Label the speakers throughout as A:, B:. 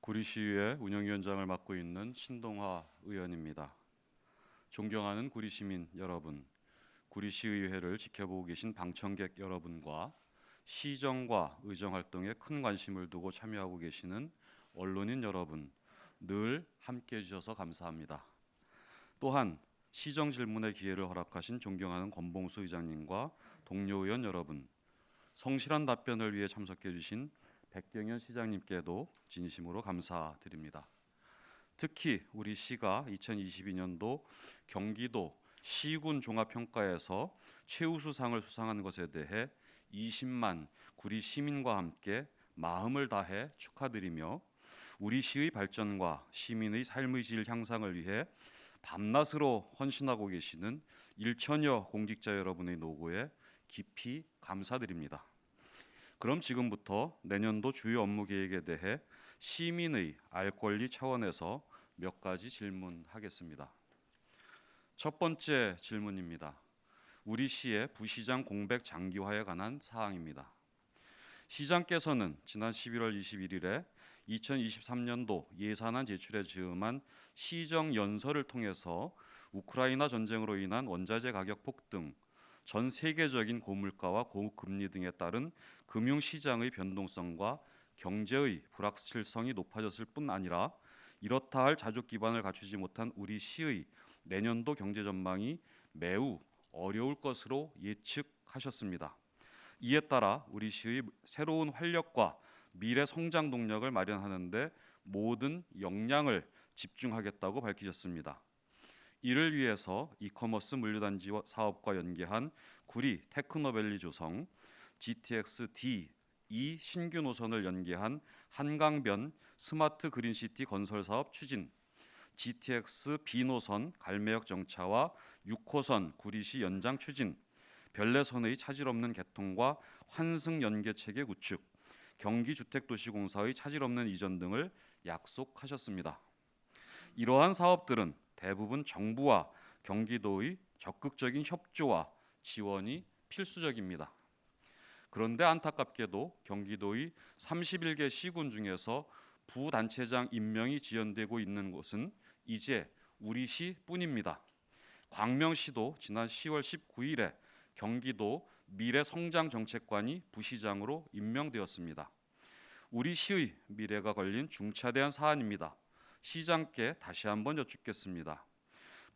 A: 구리시의회 운영위원장을 맡고 있는 신동화 의원입니다. 존경하는 구리 시민 여러분, 구리시의회를 지켜보고 계신 방청객 여러분과 시정과 의정 활동에 큰 관심을 두고 참여하고 계시는 언론인 여러분, 늘 함께해 주셔서 감사합니다. 또한 시정 질문의 기회를 허락하신 존경하는 권봉수 의장님과 동료 의원 여러분, 성실한 답변을 위해 참석해 주신 백경현 시장님께도 진심으로 감사드립니다. 특히 우리 시가 2022년도 경기도 시군 종합평가에서 최우수상을 수상한 것에 대해 20만 구리 시민과 함께 마음을 다해 축하드리며 우리 시의 발전과 시민의 삶의 질 향상을 위해 밤낮으로 헌신하고 계시는 1천여 공직자 여러분의 노고에 깊이 감사드립니다. 그럼 지금부터 내년도 주요 업무 계획에 대해 시민의 알 권리 차원에서 몇 가지 질문하겠습니다. 첫 번째 질문입니다. 우리 시의 부시장 공백 장기화에 관한 사항입니다. 시장께서는 지난 11월 21일에 2023년도 예산안 제출에 즈음한 시정 연설을 통해서 우크라이나 전쟁으로 인한 원자재 가격 폭등, 전 세계적인 고물가와 고금리 등에 따른 금융 시장의 변동성과 경제의 불확실성이 높아졌을 뿐 아니라 이렇다 할 자족 기반을 갖추지 못한 우리 시의 내년도 경제 전망이 매우 어려울 것으로 예측하셨습니다. 이에 따라 우리 시의 새로운 활력과 미래 성장 동력을 마련하는데 모든 역량을 집중하겠다고 밝히셨습니다. 이를 위해서 이커머스 물류단지 사업과 연계한 구리 테크노밸리 조성, GTX D 이 신규 노선을 연계한 한강변 스마트 그린시티 건설 사업 추진, GTX B 노선 갈매역 정차와 6호선 구리시 연장 추진, 별내선의 차질 없는 개통과 환승 연계 체계 구축, 경기주택도시공사의 차질 없는 이전 등을 약속하셨습니다. 이러한 사업들은 대부분 정부와 경기도의 적극적인 협조와 지원이 필수적입니다. 그런데 안타깝게도 경기도의 31개 시군 중에서 부단체장 임명이 지연되고 있는 곳은 이제 우리 시뿐입니다. 광명시도 지난 10월 19일에 경기도 미래성장정책관이 부시장으로 임명되었습니다. 우리 시의 미래가 걸린 중차대한 사안입니다. 시장께 다시 한번 여쭙겠습니다.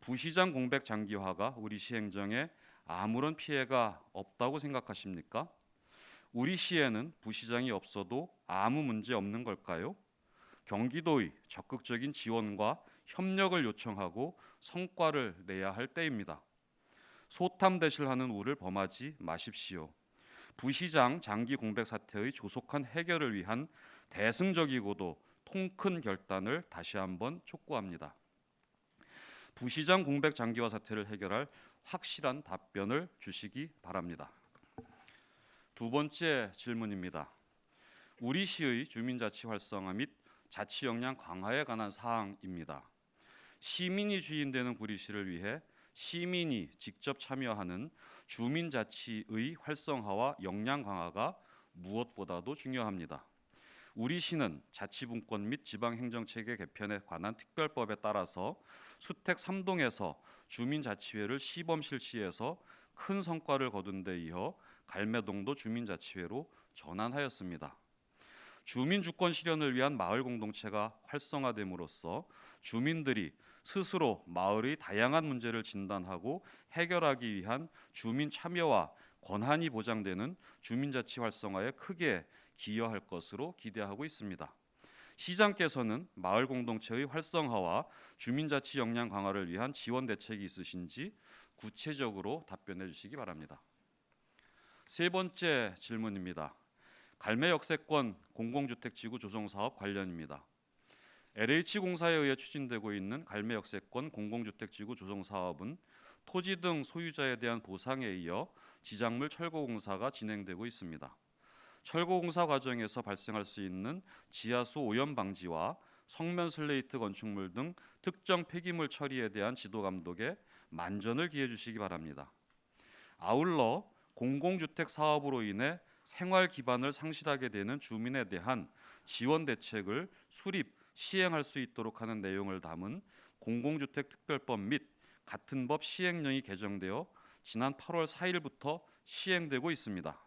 A: 부시장 공백 장기화가 우리 시 행정에 아무런 피해가 없다고 생각하십니까? 우리 시에는 부시장이 없어도 아무 문제 없는 걸까요? 경기도의 적극적인 지원과 협력을 요청하고 성과를 내야 할 때입니다. 소탐 대실하는 우를 범하지 마십시오. 부시장 장기 공백 사태의 조속한 해결을 위한 대승적이고도 통 큰 결단을 다시 한번 촉구합니다. 부시장 공백 장기화 사태를 해결할 확실한 답변을 주시기 바랍니다. 두 번째 질문입니다. 우리 시의 주민자치 활성화 및 자치 역량 강화에 관한 사항입니다. 시민이 주인되는 구리시를 위해 시민이 직접 참여하는 주민자치의 활성화와 역량 강화가 무엇보다도 중요합니다. 우리 시는 자치분권 및 지방행정체계 개편에 관한 특별법에 따라서 수택 3동에서 주민자치회를 시범 실시해서 큰 성과를 거둔 데 이어 갈매동도 주민자치회로 전환하였습니다. 주민 주권 실현을 위한 마을 공동체가 활성화됨으로써 주민들이 스스로 마을의 다양한 문제를 진단하고 해결하기 위한 주민 참여와 권한이 보장되는 주민자치 활성화에 크게 기여할 것으로 기대하고 있습니다. 시장께서는 마을 공동체의 활성화와 주민자치 역량 강화를 위한 지원 대책이 있으신지 구체적으로 답변해 주시기 바랍니다. 세 번째 질문입니다. 갈매 역세권 공공주택 지구 조성 사업 관련입니다. LH공사에 의해 추진되고 있는 갈매 역세권 공공주택 지구 조성 사업은 토지 등 소유자에 대한 보상에 이어 지작물 철거공사가 진행되고 있습니다. 철거공사 과정에서 발생할 수 있는 지하수 오염 방지와 성면 슬레이트 건축물 등 특정 폐기물 처리에 대한 지도 감독에 만전을 기해 주시기 바랍니다. 아울러 공공주택 사업으로 인해 생활 기반을 상실하게 되는 주민에 대한 지원 대책을 수립 시행할 수 있도록 하는 내용을 담은 공공주택 특별법 및 같은 법 시행령이 개정되어 지난 8월 4일부터 시행되고 있습니다.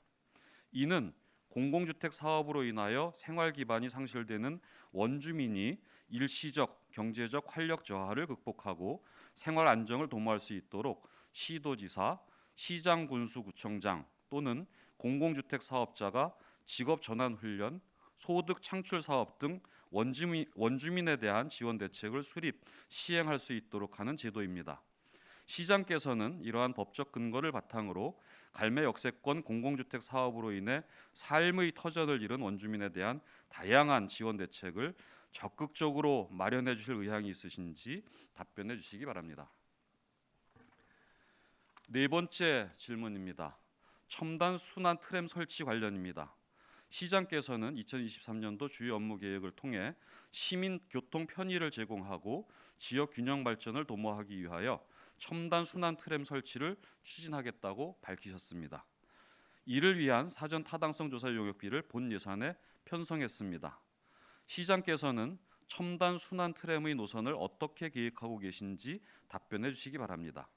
A: 이는 공공주택 사업으로 인하여 생활 기반이 상실되는 원주민이 일시적 경제적 활력 저하를 극복하고 생활 안정을 도모할 수 있도록 시도지사, 시장 군수 구청장 또는 공공주택 사업자가 직업 전환 훈련, 소득 창출 사업 등 원주민, 원주민에 대한 지원 대책을 수립 시행할 수 있도록 하는 제도입니다. 시장께서는 이러한 법적 근거를 바탕으로 갈매 역세권 공공주택 사업으로 인해 삶의 터전을 잃은 원주민에 대한 다양한 지원 대책을 적극적으로 마련해 주실 의향이 있으신지 답변해 주시기 바랍니다. 네 번째 질문입니다. 첨단 순환 트램 설치 관련입니다. 시장께서는 2023년도 주요 업무 계획을 통해 시민 교통 편의를 제공하고 지역 균형 발전을 도모하기 위하여 첨단 순환 트램 설치를 추진하겠다고 밝히셨습니다. 이를 위한 사전 타당성 조사 용역비를 본 예산에 편성했습니다. 시장께서는 첨단 순환 트램의 노선을 어떻게 계획하고 계신지 답변해 주시기 바랍니다.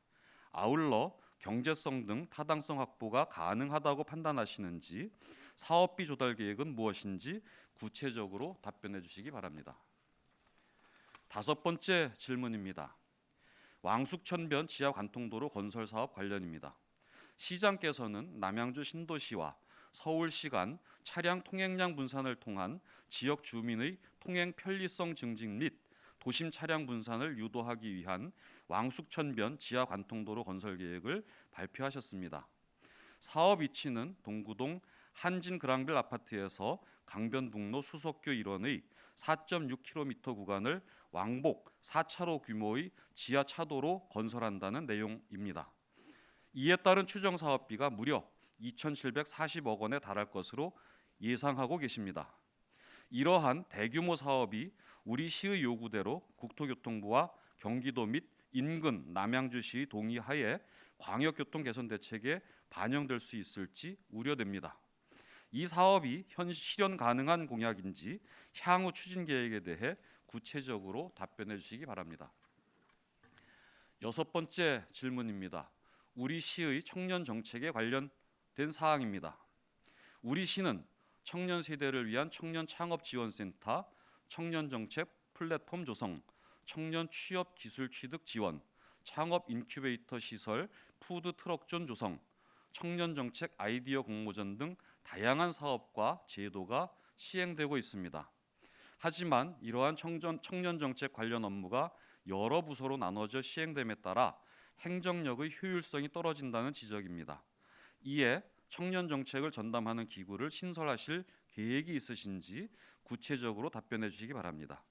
A: 아울러 경제성 등 타당성 확보가 가능하다고 판단하시는지 사업비 조달 계획은 무엇인지 구체적으로 답변해 주시기 바랍니다. 다섯 번째 질문입니다. 왕숙천변 지하 관통도로 건설 사업 관련입니다. 시장께서는 남양주 신도시와 서울시 간 차량 통행량 분산을 통한 지역 주민의 통행 편리성 증진 및 도심 차량 분산을 유도하기 위한 왕숙천변 지하 관통도로 건설 계획을 발표하셨습니다. 사업 위치는 동구동 한진 그랑빌 아파트에서 강변북로 수석교 일원의 4.6km 구간을 왕복 4차로 규모의 지하 차도로 건설한다는 내용입니다. 이에 따른 추정 사업비가 무려 2,740억 원에 달할 것으로 예상하고 계십니다. 이러한 대규모 사업이 우리 시의 요구대로 국토교통부와 경기도 및 인근 남양주시 동의하에 광역교통 개선 대책에 반영될 수 있을지 우려됩니다. 이 사업이 현 실현 가능한 공약인지 향후 추진 계획에 대해 구체적으로 답변해 주시기 바랍니다. 여섯 번째 질문입니다. 우리 시의 청년 정책에 관련된 사항입니다. 우리 시는 청년 세대를 위한 청년 창업 지원센터, 청년 정책 플랫폼 조성, 청년 취업 기술 취득 지원, 창업 인큐베이터 시설, 푸드 트럭존 조성, 청년 정책 아이디어 공모전 등 다양한 사업과 제도가 시행되고 있습니다. 하지만 이러한 청년, 청년 정책 관련 업무가 여러 부서로 나눠져 시행됨에 따라 행정력의 효율성이 떨어진다는 지적입니다. 이에 청년 정책을 전담하는 기구를 신설하실 계획이 있으신지 구체적으로 답변해 주시기 바랍니다.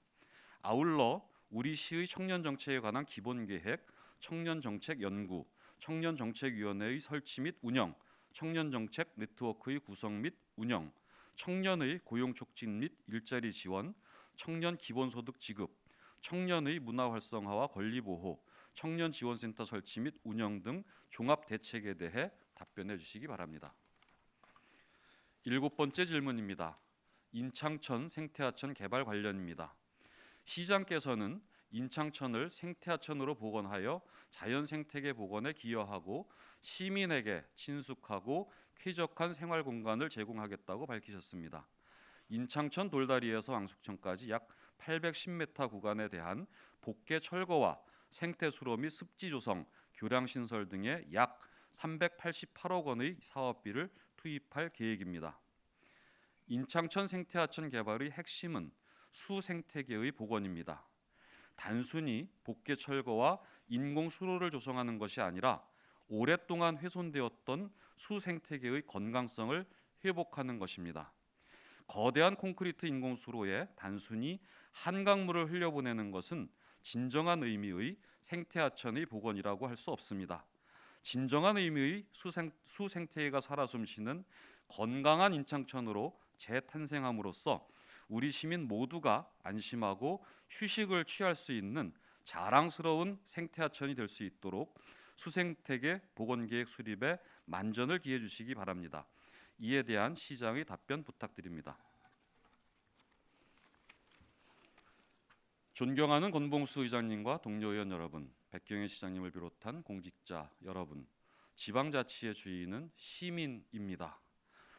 A: 아울러 우리 시의 청년 정책에 관한 기본 계획, 청년 정책 연구, 청년 정책 위원회의 설치 및 운영, 청년 정책 네트워크의 구성 및 운영, 청년의 고용 촉진 및 일자리 지원, 청년 기본소득 지급, 청년의 문화 활성화와 권리 보호, 청년 지원센터 설치 및 운영 등 종합 대책에 대해 답변해 주시기 바랍니다. 일곱 번째 질문입니다. 인창천 생태하천 개발 관련입니다. 시장께서는 인창천을 생태하천으로 복원하여 자연 생태계 복원에 기여하고 시민에게 친숙하고 쾌적한 생활 공간을 제공하겠다고 밝히셨습니다. 인창천 돌다리에서 왕숙천까지 약 810m 구간에 대한 복개 철거와 생태 수로 및 습지 조성, 교량 신설 등의 약 388억 원의 사업비를 투입할 계획입니다. 인창천 생태하천 개발의 핵심은 수생태계의 복원입니다. 단순히 복개 철거와 인공 수로를 조성하는 것이 아니라 오랫동안 훼손되었던 수 생태계의 건강성을 회복하는 것입니다. 거대한 콘크리트 인공 수로에 단순히 한강물을 흘려보내는 것은 진정한 의미의 생태하천의 복원이라고 할 수 없습니다. 진정한 의미의 수생, 수생태계가 살아 숨쉬는 건강한 인창천으로 재탄생함으로써 우리 시민 모두가 안심하고 휴식을 취할 수 있는 자랑스러운 생태하천이 될 수 있도록 수생태계 보건계획 수립에 만전을 기해 주시기 바랍니다. 이에 대한 시장의 답변 부탁드립니다. 존경하는 권봉수 의장님과 동료 의원 여러분, 백경혜 시장님을 비롯한 공직자 여러분, 지방자치의 주인은 시민입니다.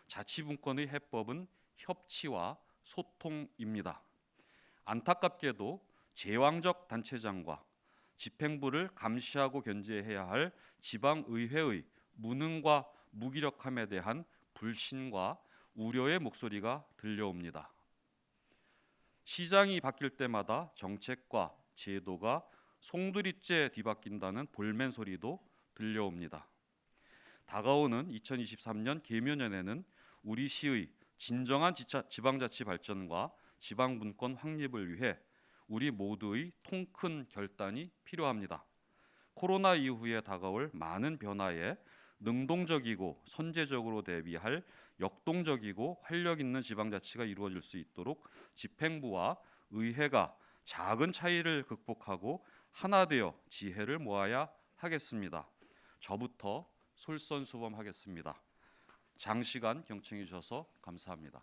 A: 자치분권의 해법은 협치와 소통입니다. 안타깝게도 제왕적 단체장과 집행부를 감시하고 견제해야 할 지방의회의 무능과 무기력함에 대한 불신과 우려의 목소리가 들려옵니다. 시장이 바뀔 때마다 정책과 제도가 송두리째 뒤바뀐다는 볼멘 소리도 들려옵니다. 다가오는 2023년 계묘년에는 우리 시의 진정한 지차, 지방자치 발전과 지방분권 확립을 위해 우리 모두의 통큰 결단이 필요합니다. 코로나 이후에 다가올 많은 변화에 능동적이고 선제적으로 대비할 역동적이고 활력 있는 지방자치가 이루어질 수 있도록 집행부와 의회가 작은 차이를 극복하고 하나 되어 지혜를 모아야 하겠습니다. 저부터 솔선수범하겠습니다. 장시간 경청해 주셔서 감사합니다.